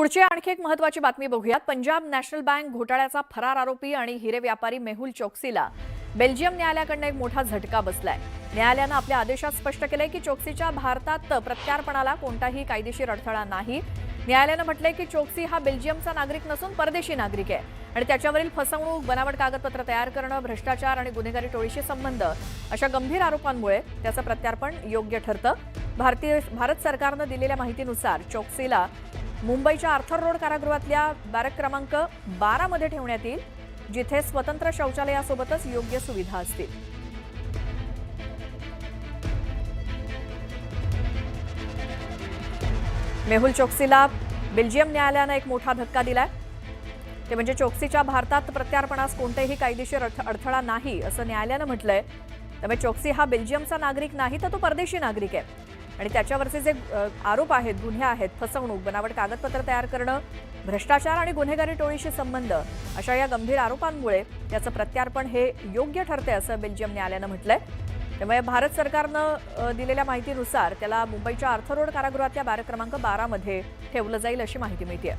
पुढची आणखी एक महत्वाची बातमी बघूयात. पंजाब नॅशनल बँक घोटाळ्याचा फरार आरोपी आणि हिरे व्यापारी मेहुल चोक्सीला. बेल्जियम न्यायालयाकडनं एक मोठा झटका बसलाय. न्यायालयानं आपल्या आदेशात स्पष्ट केलंय की चोक्सीच्या भारतात प्रत्यार्पणाला कोणताही कायदेशीर अडथळा नाही. न्यायालयानं म्हटलंय की चोक्सी हा बेल्जियमचा नागरिक नसून परदेशी नागरिक आहे आणि त्याच्यावरील फसवणूक बनावट कागदपत्र तयार करणं भ्रष्टाचार आणि गुन्हेगारी टोळीशी संबंध अशा गंभीर आरोपांमुळे त्याचं प्रत्यार्पण योग्य ठरतं. भारतीय भारत सरकारनं दिलेल्या माहितीनुसार चोक्सीला मुंबईच्या आर्थर रोड कारागृहातल्या बॅरक क्रमांक बारामध्ये ठेवण्यात येईल जिथे स्वतंत्र शौचालयासोबतच योग्य सुविधा असतील. मेहुल चोक्सीला बेल्जियम न्यायालयानं एक मोठा धक्का दिलाय. ते म्हणजे चोक्सीच्या भारतात प्रत्यार्पणास कोणतेही कायदेशीर अडथळा नाही असं न्यायालयानं म्हटलंय. त्यामुळे चोक्सी हा बेल्जियमचा नागरिक नाही तर तो परदेशी नागरिक आहे. आणि त्याच्यावरचे जे आरोप आहेत गुन्हे आहेत फसवणूक बनावट कागदपत्र तयार करणं भ्रष्टाचार आणि गुन्हेगारी टोळीशी संबंध अशा या गंभीर आरोपांमुळे याचं प्रत्यार्पण हे योग्य ठरते असं बेल्जियम न्यायालयानं म्हटलंय. त्यामुळे भारत सरकारनं दिलेल्या माहितीनुसार त्याला मुंबईच्या अर्थरोड कारागृहातल्या बॅरक क्रमांक बारामध्ये ठेवलं जाईल अशी माहिती मिळते